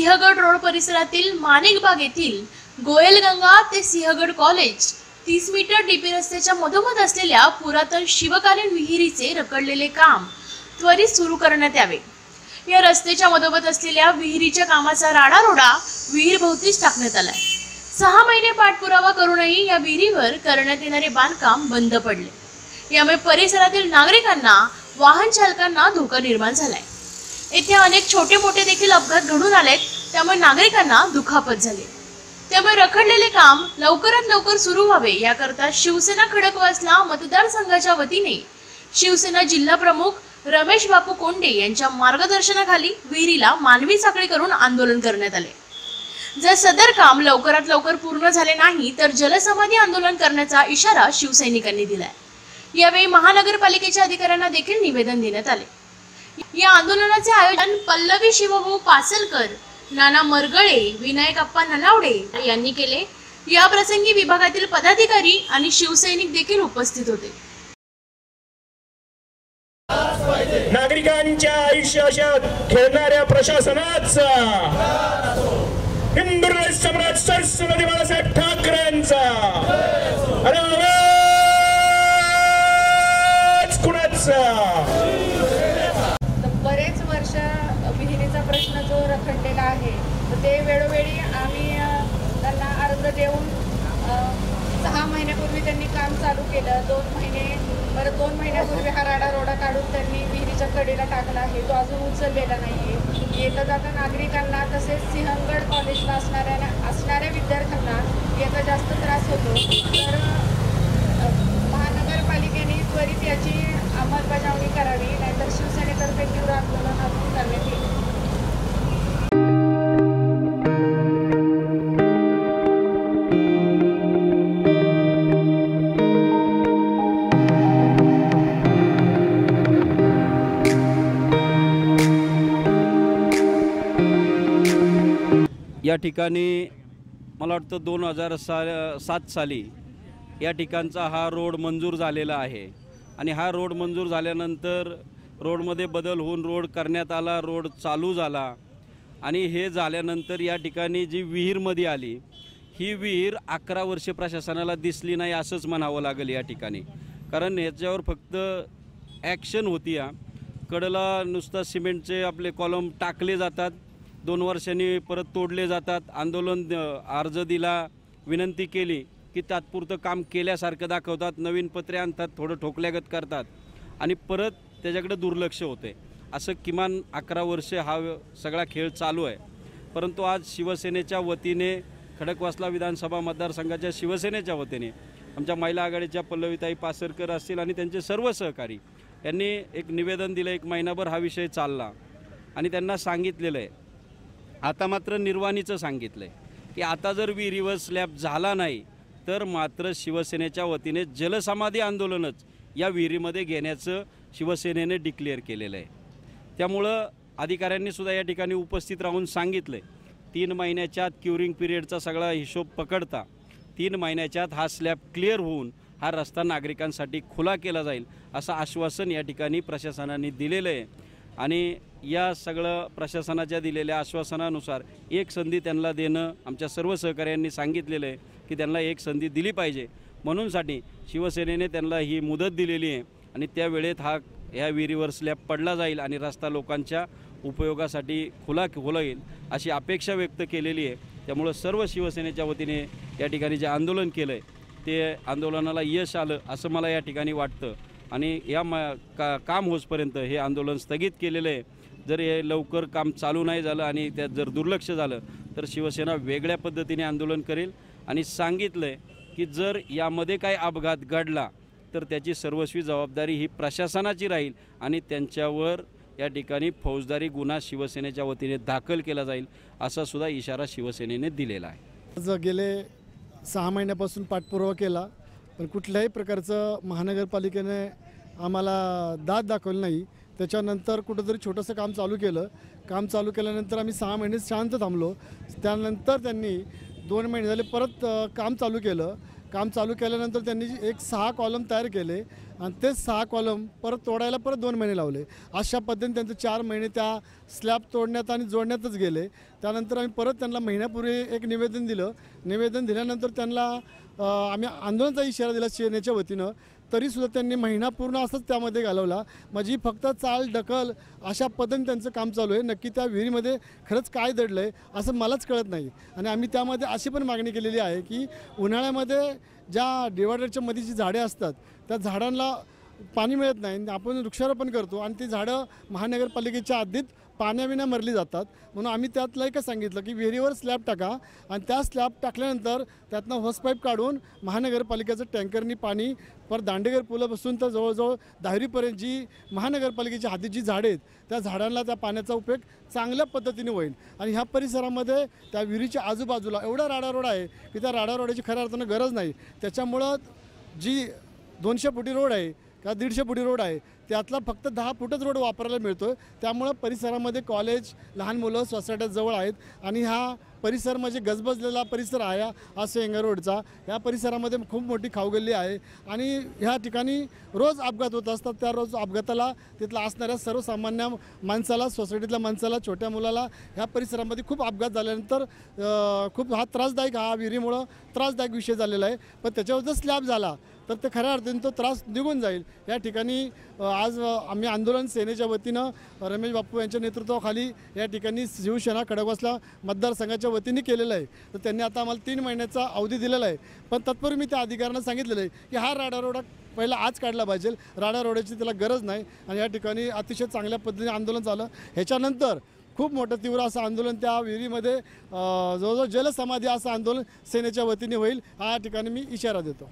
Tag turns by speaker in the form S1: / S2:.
S1: Sinhagad road परिसरातील माणिकबाग येथील गोयलगंगा ते सिंहगड कॉलेज तीस मीटर डीपी रस्त्याच्या मधोमध असलेल्या पुरातन शिवकालीन विहिरीचे रखडलेले काम त्वरित सुरू करण्यात यावे. या रस्त्याच्या मधोमध असलेल्या विहिरीच्या कामाचा राडारोडा विहीर भोवतीच टाकण्यात आलाय. सहा महिने पाठपुरावा करूनही या विहिरीवर करण्यात येणारे बांधकाम बंद पडले. यामुळे परिसरातील नागरिकांना वाहन चालकांना धोका निर्माण झालाय. येथे अनेक छोटे मोठे देखील अपघात घडून आलेत. त्यामुळे नागरिकांना दुखापत झाली. त्यामुळे रखडलेले काम लवकरात लवकर सुरू व्हावे याकरता शिवसेना खडकवासला मतदारसंघाच्या वतीने. शिवसेना जिल्हा प्रमुख रमेश बापू कोंडे यांच्या मार्गदर्शनाखाली विहिरीला मानवी साखळी करून आंदोलन करण्यात आले. जर सदर काम लवकरात लवकर पूर्ण झाले नाही तर जलसमाधी आंदोलन करण्याचा इशारा शिवसैनिकांनी दिलाय. यावेळी महानगरपालिकेच्या अधिकाऱ्यांना देखील निवेदन देण्यात आले. या आंदोलनाचे आयोजन पल्लवी शिवभाऊ पासलकर नाना मरगळे विनायक अप्पा ननावडे यांनी केले. या प्रसंगी विभागातील पदाधिकारी आणि शिवसैनिक देखील उपस्थित होते.
S2: नागरिकांच्या आयुष्याच्या खेळणाऱ्या प्रशासनाचा हिंदुराज सम्राट सरस्वती बाळासाहेब ठाकरेंचा आणि आवाज कुणाचा?
S3: तर बरेच वर्ष विहिरीचा प्रश्न जो रखडलेला आहे. तर ते वेळोवेळी आम्ही त्यांना अर्ज देऊन सहा महिन्यापूर्वी त्यांनी काम चालू केलं. दोन महिने परत दोन महिन्यापूर्वी हा राडा रोडा काढून त्यांनी विहिरीच्या कडेला टाकला आहे. तो अजून उचललेला नाही आहे येता जाता नागरिकांना तसेच सिंहगड कॉलेजला असणाऱ्या असणाऱ्या विद्यार्थ्यांना याचा जास्त त्रास होतो. तर महानगरपालिकेने त्वरित याची
S4: या ठिकाणी मला वाटतं दोन हजार सा सात साली या ठिकाणचा हा रोड मंजूर झालेला आहे. आणि हा रोड मंजूर झाल्यानंतर रोडमध्ये बदल होऊन रोड करण्यात आला रोड चालू झाला. आणि हे झाल्यानंतर या ठिकाणी जी विहीरमध्ये आली ही विहीर अकरा वर्षे प्रशासनाला दिसली नाही असंच म्हणावं लागेल या ठिकाणी. कारण ह्याच्यावर फक्त ॲक्शन होती या कडला नुसता सिमेंटचे आपले कॉलम टाकले जातात. दोन वर्षांनी परत तोडले जातात. आंदोलन अर्ज दिला विनंती केली की तात्पुरतं काम केल्यासारखं दाखवतात नवीन पत्रे आणतात थोडं ठोकल्यागत करतात. आणि परत त्याच्याकडे दुर्लक्ष होते. असं किमान अकरा वर्ष हा सगळा खेळ चालू आहे. परंतु आज शिवसेनेच्या वतीने खडकवासला विधानसभा मतदारसंघाच्या शिवसेनेच्या वतीने आमच्या महिला आघाडीच्या पल्लवीताई पासरकर असतील आणि त्यांचे सर्व सहकारी यांनी एक निवेदन दिलं एक महिनाभर हा विषय चालला. आणि त्यांना सांगितलेलं आहे आता मात्र निर्वाणीचं सांगितलं आहे की आता जर विहिरीवर स्लॅब झाला नाही तर मात्र शिवसेनेच्या वतीने जलसमाधी आंदोलनच या विहिरीमध्ये घेण्याचं शिवसेनेने डिक्लेअर केलेलं आहे. त्यामुळं अधिकाऱ्यांनी सुद्धा या ठिकाणी उपस्थित राहून सांगितलं आहे तीन महिन्याच्या आत क्युरिंग पिरियडचा सगळा हिशोब पकडता तीन महिन्याच्या आत हा स्लॅब क्लिअर होऊन हा रस्ता नागरिकांसाठी खुला केला जाईल असं आश्वासन या ठिकाणी प्रशासनाने दिलेलं आहे. आणि या सगळं प्रशासनाच्या दिलेल्या आश्वासनानुसार एक संधी त्यांना देणं आमच्या सर्व सहकाऱ्यांनी सांगितलेलं आहे की त्यांना एक संधी दिली पाहिजे. म्हणूनसाठी शिवसेनेने त्यांना ही मुदत दिलेली आहे आणि त्या वेळेत हा ह्या विहिरीवर स्लॅब पडला जाईल आणि रस्ता लोकांच्या उपयोगासाठी खुला खुला येईल अशी अपेक्षा व्यक्त केलेली आहे. त्यामुळं सर्व शिवसेनेच्या वतीने या ठिकाणी जे आंदोलन केलं आहे ते आंदोलनाला यश आलं असं मला या ठिकाणी वाटतं. आणि या म का काम होसपर्यंत हे आंदोलन स्थगित केलेलं आहे. जर हे लवकर काम चालू नाही झालं आणि त्यात जर दुर्लक्ष झालं तर शिवसेना वेगळ्या पद्धतीने आंदोलन करेल. आणि सांगितलं आहे की जर यामध्ये काय अपघात घडला तर त्याची सर्वस्वी जबाबदारी ही प्रशासनाची राहील आणि त्यांच्यावर या ठिकाणी फौजदारी गुन्हा शिवसेनेच्या वतीने दाखल केला जाईल असा सुद्धा इशारा शिवसेनेने दिलेला आहे.
S5: आज गेले सहा महिन्यापासून पाठपुरावा केला पण कुठल्याही प्रकारचं महानगरपालिकेने आम्हाला दाद दाखवली नाही. त्याच्यानंतर कुठंतरी छोटंसं काम चालू केलं. काम चालू केल्यानंतर आम्ही सहा महिने शांत थांबलो. त्यानंतर त्यांनी दोन महिने झाले परत काम चालू केलं. काम चालू केल्यानंतर त्यांनी एक सहा कॉलम तयार केले आणि ते सहा कॉलम परत तोडायला परत दोन महिने लावले. अशा पद्धतीने त्यांचे चार महिने त्या स्लॅब तोडण्यात आणि जोडण्यातच गेले. त्यानंतर आम्ही परत त्यांना महिन्यापूर्वी एक निवेदन दिलं. निवेदन दिल्यानंतर त्यांना आम्ही आंदोलनाचा इशारा दिला सेनेच्या वतीनं. तरीसुद्धा त्यांनी महिना पूर्ण असंच त्यामध्ये घालवला. माझी फक्त चाल ढकल अशा पद्धतीने त्यांचं काम चालू आहे. नक्की त्या विहिरीमध्ये खरंच काय दडलं आहे असं मलाच कळत नाही. आणि आम्ही त्यामध्ये अशी पण मागणी केलेली आहे की उन्हाळ्यामध्ये ज्या डिवायडरच्या मध्ये जी झाडे असतात त्या झाडांना पाणी मिळत नाही. आपण वृक्षारोपण करतो आणि ती झाडं महानगरपालिकेच्या हद्दीत पाण्याविना मरली जातात. म्हणून आम्ही त्यातलं एकच सांगितलं की विहिरीवर स्लॅब टाका आणि त्या स्लॅब टाकल्यानंतर त्यातनं होसपाईप काढून महानगरपालिकेचं टँकरनी पाणी पर दांडेगर पुलापासून तर जवळजवळ दहावीपर्यंत जी महानगरपालिकेच्या हाती जी झाडे आहेत त्या झाडांना त्या पाण्याचा उपयोग चांगल्या पद्धतीने होईल. आणि ह्या परिसरामध्ये त्या विहिरीच्या आजूबाजूला एवढा राडारोड आहे की त्या राडारोडाची खऱ्या अर्थानं गरज नाही. त्याच्यामुळं जी दोनशे फुटी रोड आहे का दीडशे फुटी रोड आहे त्यातला फक्त दहा फुटच रोड वापरायला मिळतो आहे त्यामुळं परिसरामध्ये कॉलेज लहान मुलं सोसायट्या जवळ आहेत आणि हा परिसर म्हणजे गजबजलेला परिसर आहे हा सेंगर रोडचा. ह्या परिसरामध्ये खूप मोठी खाऊगल्ली आहे आणि ह्या ठिकाणी रोज अपघात होत असतात. त्या रोज अपघाताला तिथला असणाऱ्या सर्वसामान्य माणसाला सोसायटीतल्या माणसाला छोट्या मुलाला ह्या परिसरामध्ये खूप अपघात झाल्यानंतर खूप हा त्रासदायक हा विहिरीमुळं त्रासदायक विषय झालेला आहे. पण त्याच्यावर जर स्लॅब झाला. तर ते खऱ्या अर्थाने तो त्रास निघून जाईल. या ठिकाणी आज आम्ही आंदोलन सेनेच्या वतीनं रमेश बापू यांच्या नेतृत्वाखाली या ठिकाणी शिवसेना खडकवासला मतदारसंघाच्या वतीने केलेलं आहे. तर त्यांनी आता आम्हाला तीन महिन्याचा अवधी दिलेला आहे. पण तत्पूर्वी मी त्या अधिकाऱ्यांना सांगितलेलं आहे की हा राडारोडा पहिला आज काढला पाहिजे. राडारोड्याची त्याला गरज नाही आणि या ठिकाणी अतिशय चांगल्या पद्धतीने आंदोलन झालं. ह्याच्यानंतर खूप मोठं तीव्र असं आंदोलन त्या विहिरीमध्ये जवळजवळ जलसमाधी असं आंदोलन सेनेच्या वतीने होईल. हा या ठिकाणी मी इशारा देतो.